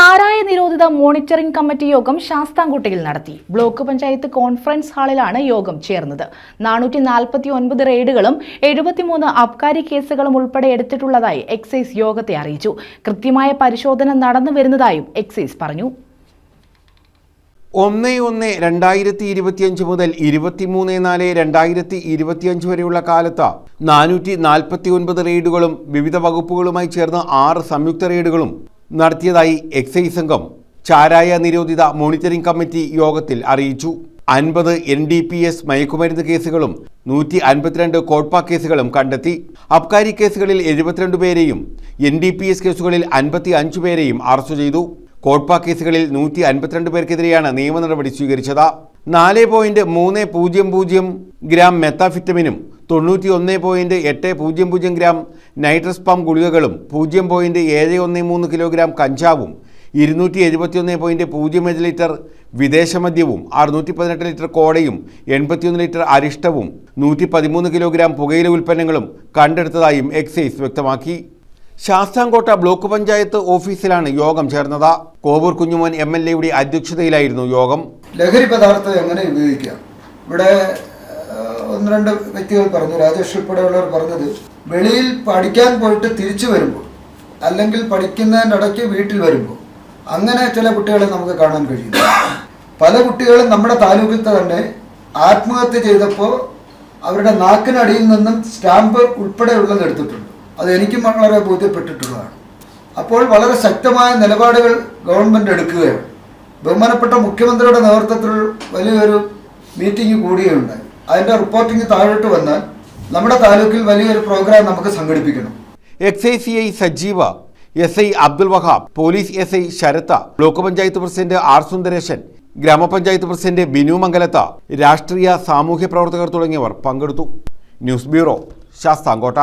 ചാരായ നിരോധിത monitoring committee യോഗം ശാസ്താംകോട്ടയിൽ നടത്തി. ബ്ലോക്ക് പഞ്ചായത്ത് കോൺഫറൻസ് ഹാളിലാണ് യോഗം ചേർന്നത്. നാനൂറ്റി നാൽപ്പത്തി ഒൻപത് റെയ്ഡുകളും എഴുപത്തിമൂന്ന് അബ്കാരി കേസുകളും ഉൾപ്പെടെ എടുത്തിട്ടുള്ളതായി എക്സൈസ് യോഗത്തെ അറിയിച്ചു. കൃത്യമായ പരിശോധന നടന്നു വരുന്നതായും എക്സൈസ് പറഞ്ഞു. ഒന്ന് ഒന്ന് രണ്ടായിരത്തി ഇരുപത്തിയഞ്ച് മുതൽ ഇരുപത്തിമൂന്ന് നാല് രണ്ടായിരത്തി ഇരുപത്തിയഞ്ച് വരെയുള്ള കാലത്ത് നാനൂറ്റി നാൽപ്പത്തി ഒൻപത് റെയ്ഡുകളും വിവിധ വകുപ്പുകളുമായി ചേർന്ന് ആറ് സംയുക്ത റെയ്ഡുകളും നടത്തിയതായി എക്സൈസ് സംഘം ചാരായ നിരോധിത മോണിറ്ററിംഗ് കമ്മിറ്റി യോഗത്തിൽ അറിയിച്ചു. അൻപത് എൻ ഡി പി എസ് മയക്കുമരുന്ന് കേസുകളും നൂറ്റി അൻപത്തിരണ്ട് കോട്ട്പ കേസുകളും കണ്ടെത്തി. അബ്കാരി കേസുകളിൽ എഴുപത്തിരണ്ട് പേരെയും എൻ ഡി പി എസ് കേസുകളിൽ അൻപത്തി അഞ്ച് പേരെയും അറസ്റ്റ് ചെയ്തു. കോട്ട്പ കേസുകളിൽ നൂറ്റി അൻപത്തിരണ്ട് പേർക്കെതിരെയാണ് നിയമ നടപടി സ്വീകരിച്ചത്. നാല് പോയിന്റ് മൂന്ന് പൂജ്യം പൂജ്യം ഗ്രാം മെത്താഫിറ്റമിനും തൊണ്ണൂറ്റി ഒന്ന് പോയിന്റ് എട്ട് പൂജ്യം പൂജ്യം ഗ്രാം നൈട്രസ് പാം ഗുളികകളും പൂജ്യം പോയിന്റ് ഏഴ് ഒന്ന് മൂന്ന് കിലോഗ്രാം കഞ്ചാവും ഇരുന്നൂറ്റി എഴുപത്തിയൊന്ന് പോയിന്റ് പൂജ്യം അഞ്ച് ലിറ്റർ വിദേശ മദ്യവും അറുന്നൂറ്റി പതിനെട്ട് ലിറ്റർ കോടയും എൺപത്തിയൊന്ന് ലിറ്റർ അരിഷ്ടവും നൂറ്റി പതിമൂന്ന് കിലോഗ്രാം പുകയില ഉൽപ്പന്നങ്ങളും കണ്ടെടുത്തതായും എക്സൈസ് വ്യക്തമാക്കി. ശാസ്താംകോട്ട ബ്ലോക്ക് പഞ്ചായത്ത് ഓഫീസിലാണ് യോഗം ചേർന്നത്. കോവൂർ കുഞ്ഞുമോൻ എം എൽ എയുടെ അധ്യക്ഷതയിലായിരുന്നു യോഗം. ലഹരി പദാർത്ഥം എങ്ങനെ ഉപയോഗിക്കാം? ഇവിടെ ഒന്ന് രണ്ട് വ്യക്തികൾ പറഞ്ഞു രാജേഷ് ഉൾപ്പെടെയുള്ളവർ പറഞ്ഞത് വെളിയിൽ പഠിക്കാൻ പോയിട്ട് തിരിച്ചു വരുമ്പോൾ അല്ലെങ്കിൽ പഠിക്കുന്നതിന്റെ ഇടയ്ക്ക് വീട്ടിൽ വരുമ്പോൾ അങ്ങനെ ചില കുട്ടികളെ നമുക്ക് കാണാൻ കഴിയും. പല കുട്ടികളും നമ്മുടെ താലൂക്കിലത്തെ തന്നെ ആത്മഹത്യ ചെയ്തപ്പോൾ അവരുടെ നാക്കിനടിയിൽ നിന്നും സ്റ്റാമ്പ് ഉൾപ്പെടെയുള്ളത് എടുത്തിട്ടുണ്ട്. അത് എനിക്കും വളരെ ബോധ്യപ്പെട്ടിട്ടുള്ളതാണ്. അപ്പോൾ വളരെ ശക്തമായ നിലപാടുകൾ ഗവൺമെന്റ് എടുക്കുകയാണ്. ബഹുമാനപ്പെട്ട മുഖ്യമന്ത്രിയുടെ നേതൃത്വത്തിൽ വലിയൊരു മീറ്റിംഗ് കൂടുകയുണ്ടായി അതിന്റെ റിപ്പോർട്ടിംഗ് താഴോട്ട് വന്നാൽ നമ്മുടെ താലൂക്കിൽ വലിയൊരു പ്രോഗ്രാം നമുക്ക് സംഘടിപ്പിക്കണം. Excise C I Sajeeva S I Abdul Wahab police S I Sharath block panchayat president R Sundaresan grama panchayat president Binu Mangalath രാഷ്ട്രീയ സാമൂഹ്യ പ്രവർത്തകർ തുടങ്ങിയവർ പങ്കെടുത്തു. News bureau Sasthamcotta.